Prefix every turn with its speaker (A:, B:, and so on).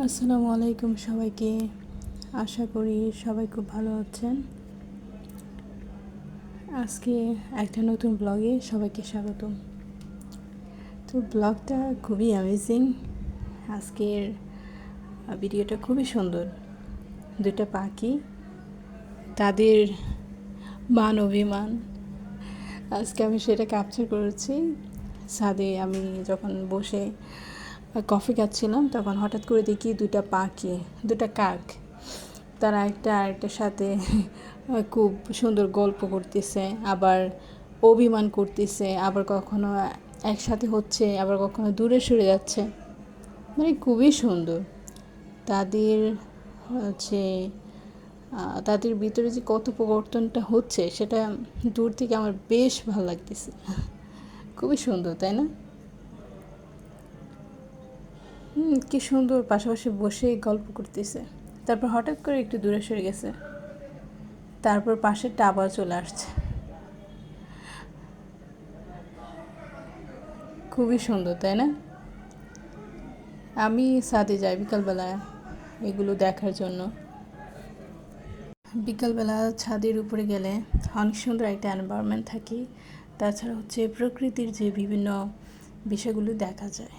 A: আসসালামু আলাইকুম সবাইকে। আশা করি সবাই খুব ভালো আছেন। আজকে একটা নতুন ব্লগে সবাইকে স্বাগতম। তো ব্লগটা খুবই অ্যামেজিং আজকের ভিডিওটা খুবই সুন্দর। দুটা পাখি, তাদের মান অভিমান। আজকে আমি সেটা ক্যাপচার করেছি। ছাদে আমি যখন বসে কফি খাচ্ছিলাম, তখন হঠাৎ করে দেখি দুটা পাখি দুটা কাক। তারা একটা আরেকটার সাথে খুব সুন্দর গল্প করতেছে, আবার অভিমান করতেছে, আবার কখনো একসাথে হচ্ছে, আবার কখনো দূরে সরে যাচ্ছে। মানে খুবই সুন্দর। তাদের হচ্ছে তাদের ভিতরে যে কথোপকথনটা হচ্ছে, সেটা দূর থেকে আমার বেশ ভালো লাগতেছে। খুবই সুন্দর, তাই না? হুম, কি সুন্দর, পাশাপাশি বসে গল্প করতেছে। তারপর হঠাৎ করে একটু দূরে সরে গেছে। তারপর পাশেরটা আবার চলে আসছে। খুবই সুন্দর, তাই না? আমি সাদে যাই বিকালবেলায় এগুলো দেখার জন্য। বিকালবেলা ছাদের উপরে গেলে অনেক সুন্দর একটা এনভায়রনমেন্ট থাকে। তাছাড়া হচ্ছে প্রকৃতির যে বিভিন্ন বিষয়গুলো দেখা যায়।